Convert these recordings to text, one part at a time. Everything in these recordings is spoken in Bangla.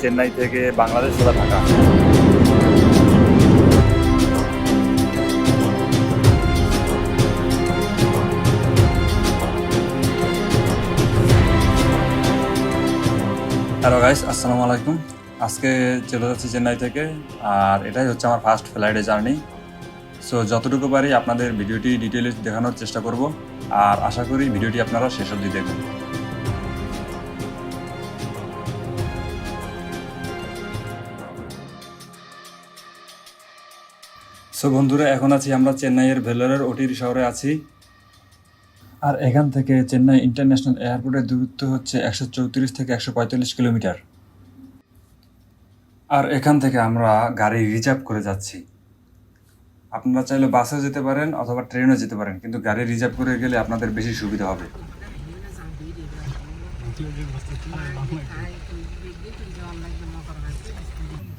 চেন্নাই থেকে বাংলাদেশ সোজা ঢাকা। হ্যালো গাইস আসসালামু আলাইকুম। আজকে চলে যাচ্ছি চেন্নাই থেকে, আর এটাই হচ্ছে আমার ফার্স্ট ফ্লাইটে জার্নি সো যতটুকু পারি আপনাদের ভিডিওটি ডিটেলে দেখানোর চেষ্টা করব, আর আশা করি ভিডিওটি আপনারা শেষ অবধি দেখবেন। সো বন্ধুরা, এখন আছি আমরা চেন্নাইয়ের ভেলোরের ওটির শহরে আছি। আর এখান থেকে চেন্নাই ইন্টারন্যাশনাল এয়ারপোর্টের দূরত্ব হচ্ছে একশো চৌত্রিশ থেকে একশো পঁয়তাল্লিশ কিলোমিটার। আর এখান থেকে আমরা গাড়ি রিজার্ভ করে যাচ্ছি। আপনারা চাইলে বাসেও যেতে পারেন অথবা ট্রেনেও যেতে পারেন, কিন্তু গাড়ি রিজার্ভ করে গেলে আপনাদের বেশি সুবিধা হবে।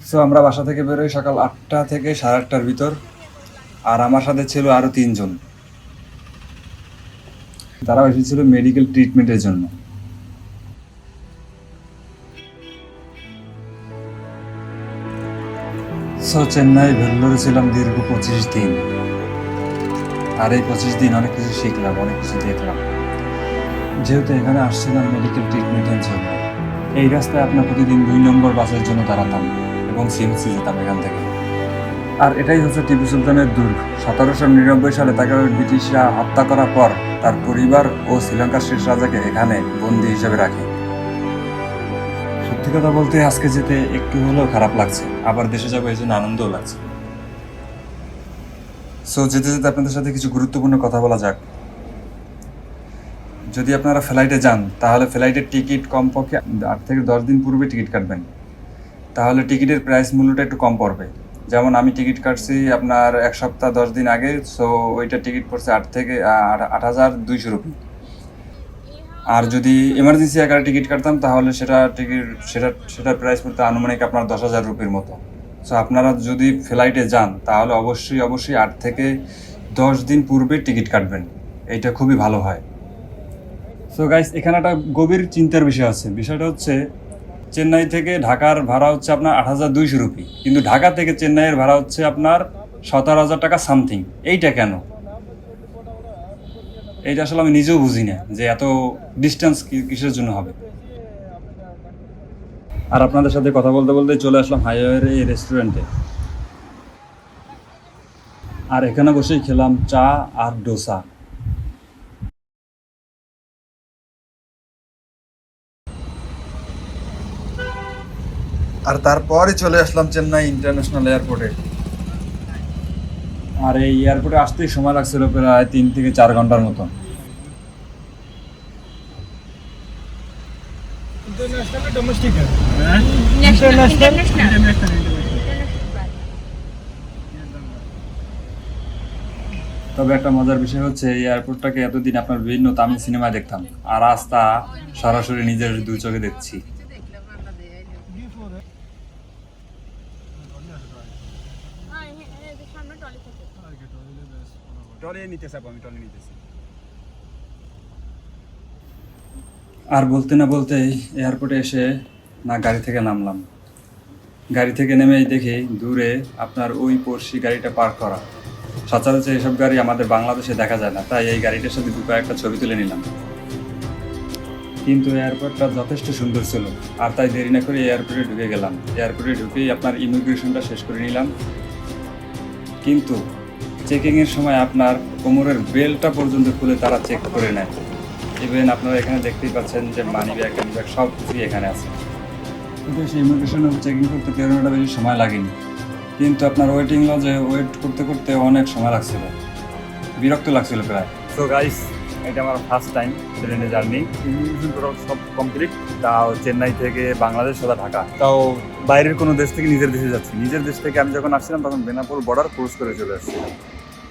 সো আমরা বাসা থেকে বেরোই সকাল আটটা থেকে সাড়ে আটটার ভিতর। আর আমার সাথে ছিল আরও তিনজন। তারা এসেছিল মেডিকেল ট্রিটমেন্টের জন্য। সো চেন্নাই, ভেল্লোরে ছিলাম দীর্ঘ পঁচিশ দিন। আর এই পঁচিশ দিন অনেক কিছু শিখলাম, অনেক কিছু দেখলাম। যেহেতু এখানে আসছিলাম মেডিকেল ট্রিটমেন্টের জন্য। এই রাস্তায় আপনার প্রতিদিন দুই নম্বর বাসের জন্য দাঁড়াতাম। এবং সিএমসি যেতাম এখান থেকে। আর এটাই হচ্ছে টিপু সুলতানের দুর্গ। সতেরোশো নিরানব্বই সালে তাকে ব্রিটিশরা হত্যা করার পর তার পরিবার ও শ্রীলঙ্কার শেষ রাজাকে এখানে বন্দি হিসেবে রাখে। সত্যি কথা বলতে আজকে যেতে একটু হলেও খারাপ লাগছে। আবার দেশে যাব এই জন্য আনন্দও লাগছে। সো যেতে যেতে আপনাদের সাথে কিছু গুরুত্বপূর্ণ কথা বলা যাক। যদি আপনারা ফ্লাইটে যান, তাহলে ফ্লাইটের টিকিট কমপক্ষে আট থেকে দশ দিন পূর্বে টিকিট কাটবেন। তাহলে টিকিটের প্রাইস মূল্যটা একটু কম পড়বে। যেমন আমি টিকিট কাটছি আপনার এক সপ্তাহ, দশ দিন আগে সো ওইটা টিকিট পড়ছে আট থেকে আট- হাজার দুইশো রুপি। আর যদি এমার্জেন্সি আকারে টিকিট কাটতাম, তাহলে সেটা টিকিট, সেটা, সেটার প্রাইস পড়তে আনুমানিক আপনার দশ হাজার রুপির মতো। সো আপনারা যদি ফ্লাইটে যান, তাহলে অবশ্যই অবশ্যই আট থেকে দশ দিন পূর্বে টিকিট কাটবেন। এইটা খুবই ভালো হয়। সো গাইস এখানে একটা গভীর চিন্তার বিষয় আছে। বিষয়টা হচ্ছে চেন্নাই থেকে ঢাকার ভাড়া হচ্ছে আপনার আট হাজার দুইশো রুপি। কিন্তু ঢাকা থেকে চেন্নাইয়ের ভাড়া হচ্ছে আপনার সতেরো হাজার টাকা সামথিং। এইটা কেন? এইটা আসলে আমি নিজেও বুঝি না যে এত ডিস্টেন্স কিসের জন্য হবে। আর আপনাদের সাথে কথা বলতে বলতে চলে আসলাম হাইওয়ের এই রেস্টুরেন্টে আর এখানে বসেই খেলাম চা আর ডোসা। আর তারপরে চলে আসলাম চেন্নাই ইন্টারন্যাশনাল এয়ারপোর্টে। আর এই এয়ারপোর্টে আসতেই সময় লাগছিল প্রায় তিন থেকে চার ঘণ্টার মতো। হ্যাঁ? তবে একটা মজার বিষয় হচ্ছে এই এয়ারপোর্টটাকে এতদিন আপনার বিভিন্ন তামিল সিনেমায় দেখতাম। আর রাস্তা সরাসরি নিজের দুই চোখে দেখছি। টলে নিতেছে আমি টলে নিতেছি। আর বলতে না বলতেই এয়ারপোর্টে এসে না গাড়ি থেকে নামলাম। গাড়ি থেকে নেমেই দেখি দূরে আপনার ওই পড়শি গাড়িটা পার্ক করা। সচরাচর এসব গাড়ি আমাদের বাংলাদেশে দেখা যায় না তাই এই গাড়িটার সাথে দু কয়েকটা ছবি তুলে নিলাম। কিন্তু এয়ারপোর্টটা যথেষ্ট সুন্দর ছিল আর তাই দেরি না করে এয়ারপোর্টে ঢুকে গেলাম। এয়ারপোর্টে ঢুকেই আপনার ইমিগ্রেশনটা শেষ করে নিলাম। কিন্তু চেকিংয়ের সময় আপনার কোমরের বেলটা পর্যন্ত খুলে তারা চেক করে নেয়। ইভেন আপনারা এখানে দেখতেই পাচ্ছেন যে মানি ব্যাগ ক্যানি ব্যাগ সব কিছুই এখানে আছে। কিন্তু সেই ইমিগ্রেশন চেকিং করতে তেরো ঘণ্টা বেশি সময় লাগেনি। কিন্তু আপনার ওয়েটিং লজে ওয়েট করতে করতে অনেক সময় লাগছিল। বিরক্ত লাগছিল প্রায়। তো গাইস এটা আমার ফার্স্ট টাইম ট্রেনে জার্নি ইমিগ্রেশন সব কমপ্লিট তাও চেন্নাই থেকে বাংলাদেশ সোজা ঢাকা। তাও বাইরের কোনো দেশ থেকে নিজের দেশে যাচ্ছি। নিজের দেশ থেকে আমি যখন আসছিলাম, তখন বেনাপুর বর্ডার ক্রস করে চলে আসছিলাম।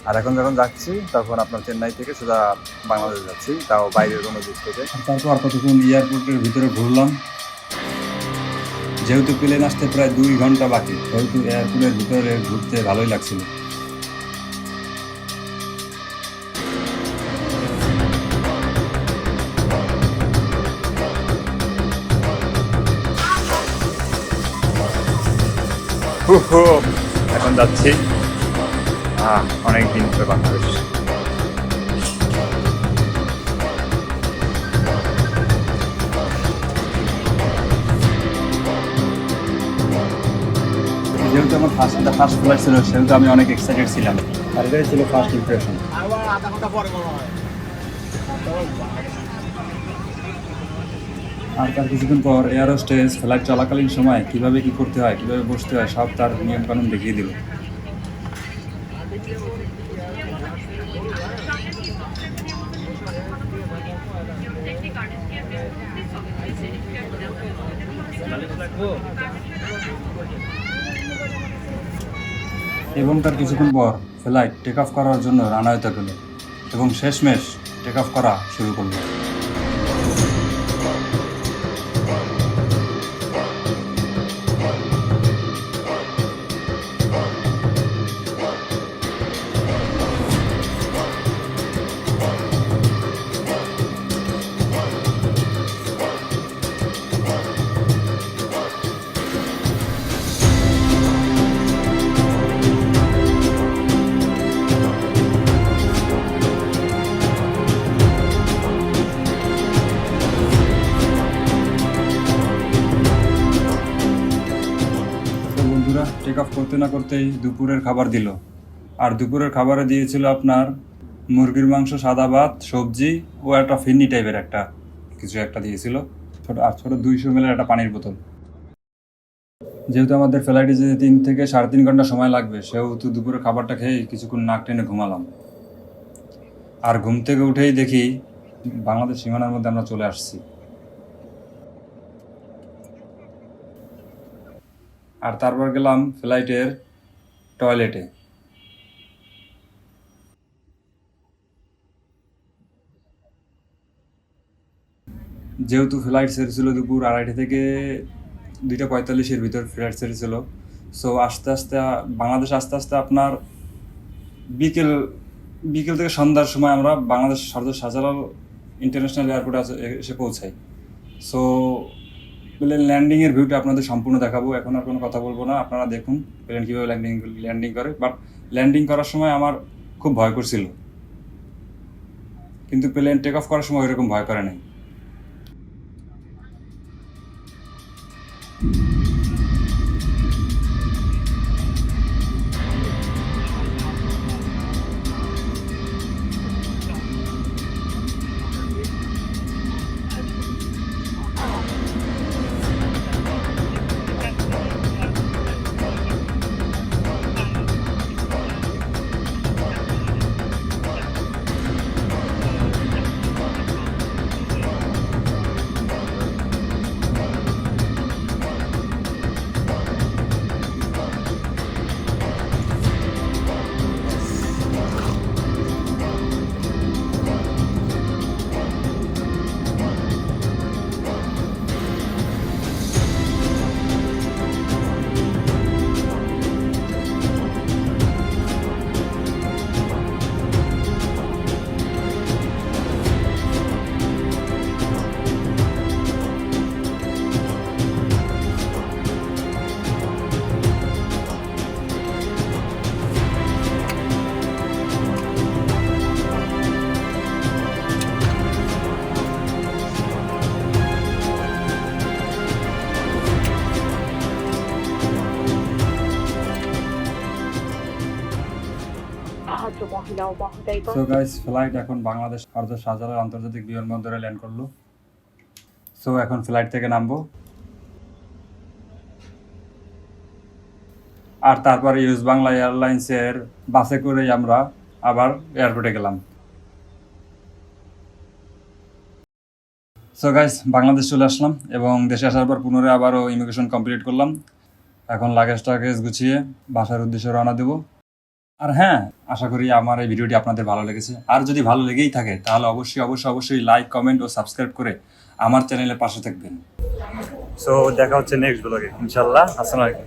আর এখন যখন যাচ্ছি, তখন আপনার চেন্নাই থেকে সোজা বাংলাদেশ যাচ্ছি। তাও বাইরের কোনো দেশ থেকে। তারপর কতক্ষণ এয়ারপোর্টের ভিতরে ঘুরলাম। যেহেতু প্লেন আসতে প্রায় দুই ঘণ্টা বাকি, সেহেতু এয়ারপোর্টের ভিতরে ঘুরতে ভালোই লাগছিল। এখন যাচ্ছি। আহ, অনেক দিন পরে বাংলাদেশ। যেহেতু আমার ফার্স্ট ফার্স্ট ফ্লাইট ছিল সেহেতু আমি অনেক এক্সাইটেড ছিলাম। আর এটাই ছিল ফার্স্ট ইমপ্রেশন আর তার কিছুক্ষণ পর এয়ার হোস্টেস ফ্লাইট চলাকালীন সময় কীভাবে কি করতে হয়, কীভাবে বসতে হয়, সব তার নিয়ম কানুন দেখিয়ে দিল। এবং তার কিছুক্ষণ পর ফ্লাইট টেক অফ করার জন্য রানাওয়েতে গেল এবং শেষমেশ টেক অফ করা শুরু করল। বন্ধুরা করতে না করতেই দুপুরের খাবার দিল। আর দুপুরের খাবারে দিয়েছিল আপনার মুরগির মাংস, সাদা ভাত, সবজি ও একটা ফিন্নি টাইপের একটা, কিছু একটা দিয়েছিল। ছোট, আর ছোট দুইশো মেলের একটা পানির বোতল। যেহেতু আমাদের ফ্লাইটে যেতে তিন থেকে সাড়ে তিন ঘণ্টা সময় লাগবে, সেহেতু দুপুরে খাবারটা খেয়ে কিছুক্ষণ নাক টেনে ঘুমালাম। আর ঘুম থেকে উঠেই দেখি বাংলাদেশ সীমানার মধ্যে আমরা চলে আসছি। আর তারপর গেলাম ফ্লাইটের টয়লেটে। যেহেতু ফ্লাইট ছেড়েছিল দুপুর আড়াইটে থেকে দুইটা পঁয়তাল্লিশের ভিতর ফ্লাইট ছেড়েছিল সো আস্তে আস্তে, বাংলাদেশ আস্তে আস্তে আপনার বিকেল বিকেল থেকে সন্ধ্যার সময় আমরা বাংলাদেশ সর্দার শাহজালাল ইন্টারন্যাশনাল এয়ারপোর্টে এসে পৌঁছাই। সো প্লেন ল্যান্ডিংয়ের ভিউটা আপনাদের সম্পূর্ণ দেখাবো, এখন আর কোনো কথা বলব না, আপনারা দেখুন প্লেন কীভাবে ল্যান্ডিং ল্যান্ডিং করে। বাট ল্যান্ডিং করার সময় আমার খুব ভয় করছিল। কিন্তু প্লেন টেক অফ করার সময় ওইরকম ভয় করে নাই। সো গাইস ফ্লাইট এখন বাংলাদেশ সর্দার শাহজালাল আন্তর্জাতিক বিমানবন্দরে ল্যান্ড করল। সো এখন ফ্লাইট থেকে নামবো। আর তারপরে ইউজ বাংলা এয়ারলাইন্সের বাসে করেই আমরা আবার এয়ারপোর্টে গেলাম। সো গাইস বাংলাদেশ চলে আসলাম এবং দেশে আসার পর পুনরায় আবারও ইমিগ্রেশন কমপ্লিট করলাম। এখন লাগেজ টাগেজ গুছিয়ে বাসার উদ্দেশ্যে রওনা দেবো। আর হ্যাঁ আশা করি আমার এই ভিডিওটি আপনাদের ভালো লেগেছে। আর যদি ভালো লেগেই থাকে, তাহলে অবশ্যই অবশ্যই অবশ্যই লাইক, কমেন্ট ও সাবস্ক্রাইব করে আমার চ্যানেলের পাশে থাকবেন। সো দেখা হচ্ছে নেক্সট ব্লগে ইনশাল্লাহ আসসালামু আলাইকুম।